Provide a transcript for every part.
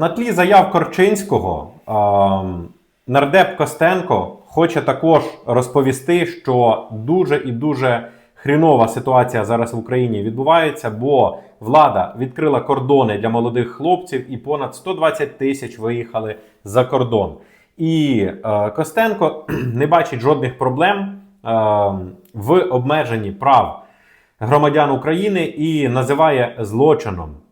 На тлі заяв Корчинського ем, нардеп Костенко хоче також розповісти, що дуже і дуже хрінова ситуація зараз в Україні відбувається, бо влада відкрила кордони для молодих хлопців і понад 120 тисяч виїхали за кордон. І е, Костенко не бачить жодних проблем е, в обмеженні прав громадян України і називає злочином е,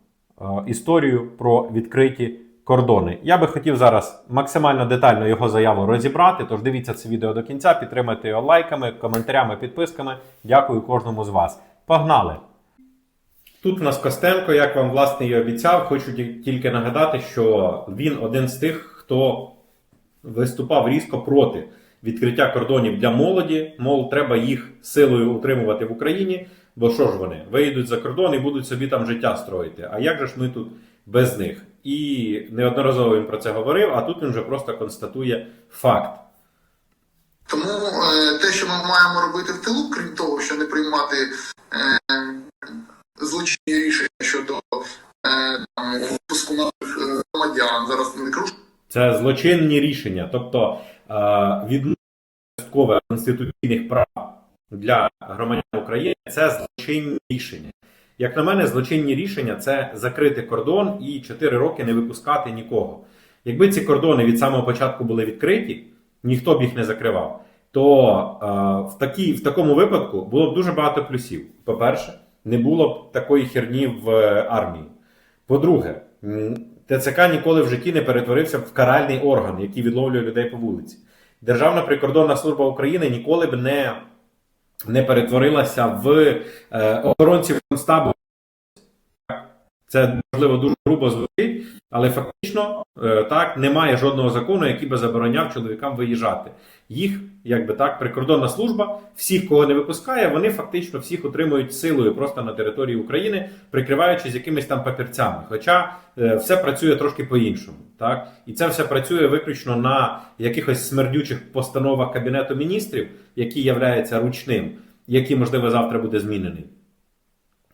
історію про відкриті кордони. Я би хотів зараз максимально детально його заяву розібрати. Тож дивіться це відео до кінця, підтримайте його лайками, коментарями, підписками. Дякую кожному з вас. Погнали! Тут у нас Костенко, як вам власне і обіцяв, хочу тільки нагадати, що він один з тих, хто виступав різко проти відкриття кордонів для молоді. Мол, треба їх силою утримувати в Україні. Бо що ж вони? Виїдуть за кордон і будуть собі там життя строїти. А як же ж ми тут без них? І неодноразово він про це говорив, а тут він вже просто констатує факт. Тому е, те, що ми маємо робити в тилу, крім того, що не приймати е, злочинні рішення щодо е, там, випуску наших громадян, зараз не кажу, Це злочинні рішення, тобто відновлення часткове конституційних прав для громадян України це злочинні рішення. Як на мене, злочинні рішення це закрити кордон і 4 роки не випускати нікого. Якби ці кордони від самого початку були відкриті, ніхто б їх не закривав, то е, в, такій, в такому випадку було б дуже багато плюсів. По-перше, не було б такої херні в е, армії. По-друге, ТЦК ніколи в житті не перетворився в каральний орган, який відловлює людей по вулиці. Державна прикордонна служба України ніколи б не, не перетворилася в е, охоронців констабу. Це можливо дуже грубо звучить, але фактично е, так немає жодного закону, який би забороняв чоловікам виїжджати. Їх, якби так, прикордонна служба, всіх, кого не випускає, вони фактично всіх утримують силою просто на території України, прикриваючись якимись там папірцями. Хоча е, все працює трошки по-іншому. Так? І це все працює виключно на якихось смердючих постановах Кабінету міністрів, які являються ручним, який, можливо, завтра буде змінений.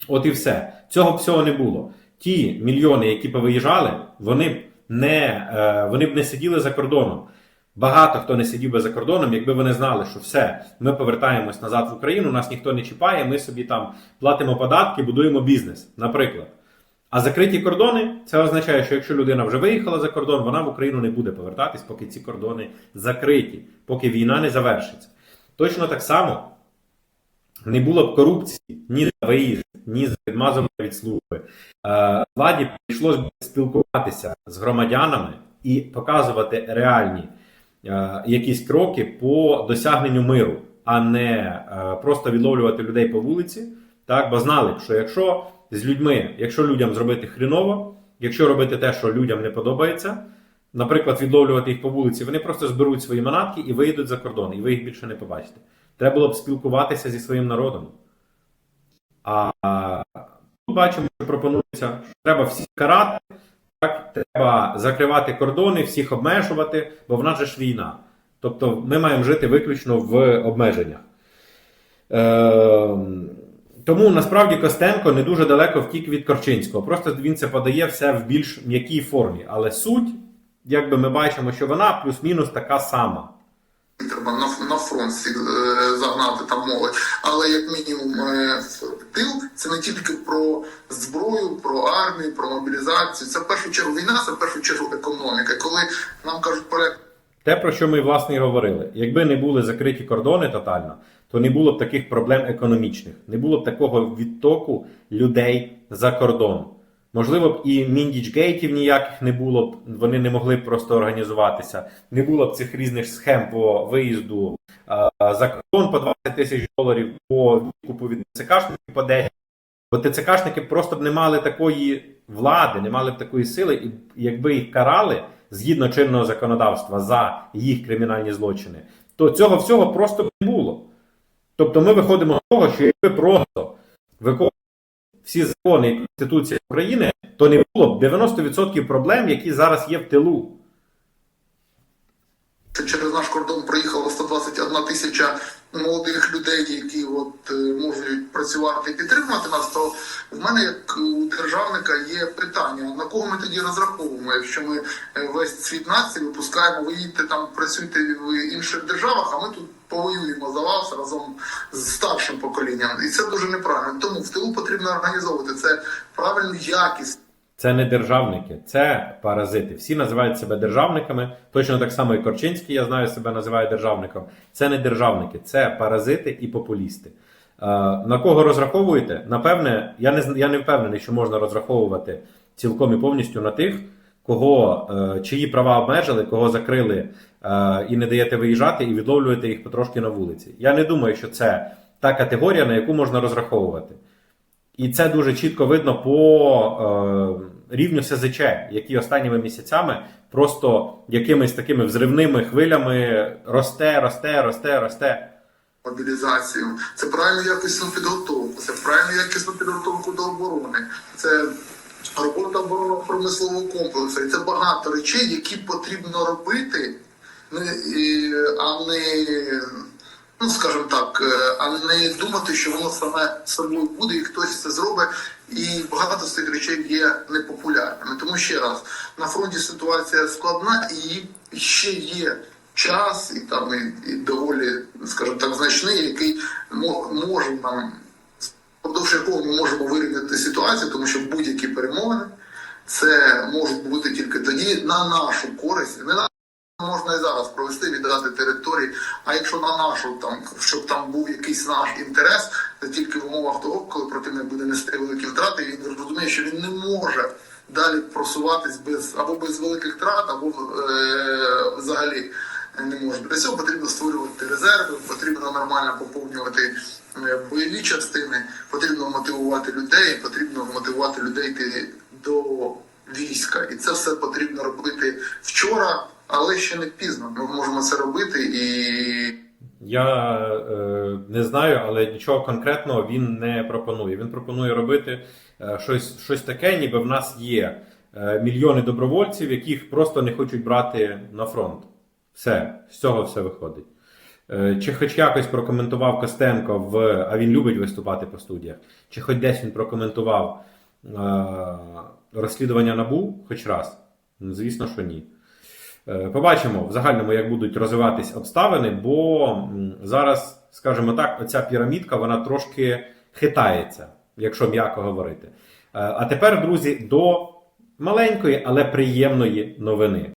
От і все. Цього всього не було. Ті мільйони, які повиїжджали, вони б не, е, вони б не сиділи за кордоном. Багато хто не сидів би за кордоном, якби вони знали, що все, ми повертаємось назад в Україну, нас ніхто не чіпає, ми собі там платимо податки, будуємо бізнес, наприклад. А закриті кордони це означає, що якщо людина вже виїхала за кордон, вона в Україну не буде повертатись, поки ці кордони закриті, поки війна не завершиться. Точно так само не було б корупції ні за виїзд, ні за відмазування від служби. Е, Владі прийшлось спілкуватися з громадянами і показувати реальні е, якісь кроки по досягненню миру, а не е, просто відловлювати людей по вулиці. Так, бо знали б, що якщо з людьми, якщо людям зробити хріново, якщо робити те, що людям не подобається, наприклад, відловлювати їх по вулиці, вони просто зберуть свої манатки і виїдуть за кордон, і ви їх більше не побачите. Треба було б спілкуватися зі своїм народом. А тут бачимо, що пропонується, що треба всіх карати, так? треба закривати кордони, всіх обмежувати, бо в нас же ж війна. Тобто ми маємо жити виключно в обмеженнях. Е, тому насправді Костенко не дуже далеко втік від Корчинського. Просто він це подає все в більш м'якій формі. Але суть, якби ми бачимо, що вона плюс-мінус така сама. треба на, на фронт е, загнати там молодь. Але як мінімум е, це не тільки про зброю, про армію, про мобілізацію. Це в першу чергу війна, це в першу чергу економіка. Коли нам кажуть порядок. Те, про що ми власне і говорили, якби не були закриті кордони тотально, то не було б таких проблем економічних, не було б такого відтоку людей за кордон. Можливо б і міндічгейтів ніяких не було б, вони не могли б просто організуватися. Не було б цих різних схем по виїзду а, за кордон по 20 тисяч доларів по відкупу від ТЦКшників по 10. Бо ТЦКшники просто б не мали такої влади, не мали б такої сили, і якби їх карали згідно чинного законодавства за їх кримінальні злочини, то цього всього просто б не було. Тобто ми виходимо з того, що якби просто виконували всі закони і Конституція України, то не було б 90% проблем, які зараз є в тилу. Через наш кордон проїхало 121 тисяча молодих людей, які от е, можуть працювати і підтримувати нас, то в мене як у державника є питання: на кого ми тоді розраховуємо, якщо ми е, весь світ нації випускаємо, ви їдьте там, працюйте в інших державах, а ми тут повоюємо за вас разом з старшим поколінням, і це дуже неправильно. Тому в тилу потрібно організовувати це правильну якість. Це не державники, це паразити. Всі називають себе державниками. Точно так само і Корчинський, я знаю, себе називає державником. Це не державники, це паразити і популісти. Е, на кого розраховуєте? Напевне, я не я не впевнений, що можна розраховувати цілком і повністю на тих, кого е, чиї права обмежили, кого закрили е, і не даєте виїжджати, і відловлюєте їх потрошки на вулиці. Я не думаю, що це та категорія, на яку можна розраховувати. І це дуже чітко видно по е, рівню СЗЧ, який останніми місяцями просто якимись такими взривними хвилями росте, росте, росте, росте. мобілізацію, це правильну якісну підготовку, це правильну якісну підготовку до оборони, це робота оборонно-промислового комплексу. І це багато речей, які потрібно робити, не, а не, ну скажімо так, е, а не думати, що воно саме собою буде, і хтось це зробить. І багато з цих речей є непопулярними. Тому ще раз на фронті ситуація складна і ще є час, і там і, і доволі, скажімо так, значний, який може нам впродовж якого ми можемо вирівняти ситуацію, тому що будь-які перемовини це можуть бути тільки тоді на нашу користь, не на можна і зараз провести віддати території. А якщо на нашу там, щоб там був якийсь наш інтерес, то тільки в умовах того, коли противник буде нести великі втрати, він розуміє, що він не може далі просуватись без або без великих втрат, або е, взагалі не може. Для цього потрібно створювати резерви, потрібно нормально поповнювати е, бойові частини, потрібно мотивувати людей, потрібно мотивувати людей йти до війська. І це все потрібно робити вчора, але ще не пізно. Ми можемо це робити і. Я е, не знаю, але нічого конкретного він не пропонує. Він пропонує робити е, щось, щось таке, ніби в нас є е, мільйони добровольців, яких просто не хочуть брати на фронт. Все, з цього все виходить. Е, Чи хоч якось прокоментував Костенко в. А він любить виступати по студіях. Чи хоч десь він прокоментував е, розслідування набу хоч раз? Звісно, що ні. Е, Побачимо в загальному, як будуть розвиватись обставини, бо зараз, скажімо так, оця пірамідка вона трошки хитається, якщо м'яко говорити. Е, А тепер, друзі, до маленької, але приємної новини.